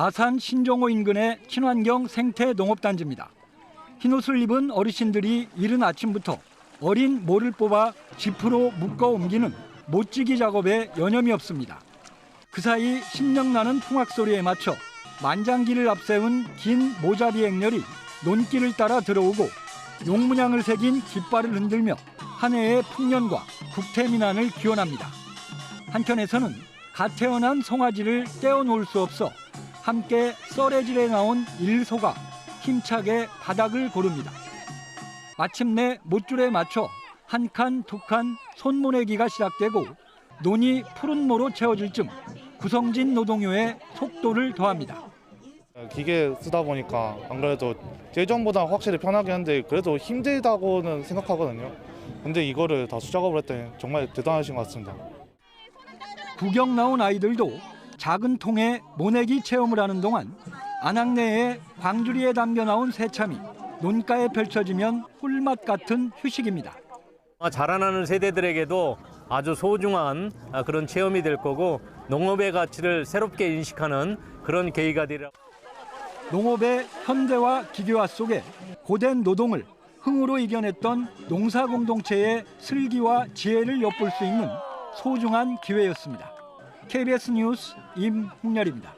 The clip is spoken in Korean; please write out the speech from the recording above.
아산 신종호 인근의 친환경 생태 농업단지입니다. 흰옷을 입은 어르신들이 이른 아침부터 어린 모를 뽑아 짚으로 묶어 옮기는 못지기 작업에 여념이 없습니다. 그 사이 신명나는 풍악 소리에 맞춰 만장기를 앞세운 긴 모자비 행렬이 논길을 따라 들어오고 용문양을 새긴 깃발을 흔들며 한 해의 풍년과 국태민안을 기원합니다. 한켠에서는 갓 태어난 송아지를 떼어놓을 수 없어 함께 썰애질에 나온 일소가 힘차게 바닥을 고릅니다. 마침내 못줄에 맞춰 한 칸, 두 칸 손모내기가 시작되고 논이 푸른 모로 채워질 쯤 구성진 노동요의 속도를 더합니다. 기계 쓰다 보니까 안 그래도 예전보다 확실히 편하긴 한데 그래도 힘들다고는 생각하거든요. 근데 이거를 다 수작업을 했더니 정말 대단하신 것 같습니다. 구경 나온 아이들도 작은 통에 모내기 체험을 하는 동안 안악내에 광주리에 담겨 나온 새참이 논가에 펼쳐지면 꿀맛 같은 휴식입니다. 아, 자라나는 세대들에게도 아주 소중한 아, 그런 체험이 될 거고 농업의 가치를 새롭게 인식하는 그런 계기가 되리라. 농업의 현대화 기계화 속에 고된 노동을 흥으로 이겨냈던 농사 공동체의 슬기와 지혜를 엿볼 수 있는 소중한 기회였습니다. KBS 뉴스 임홍렬입니다.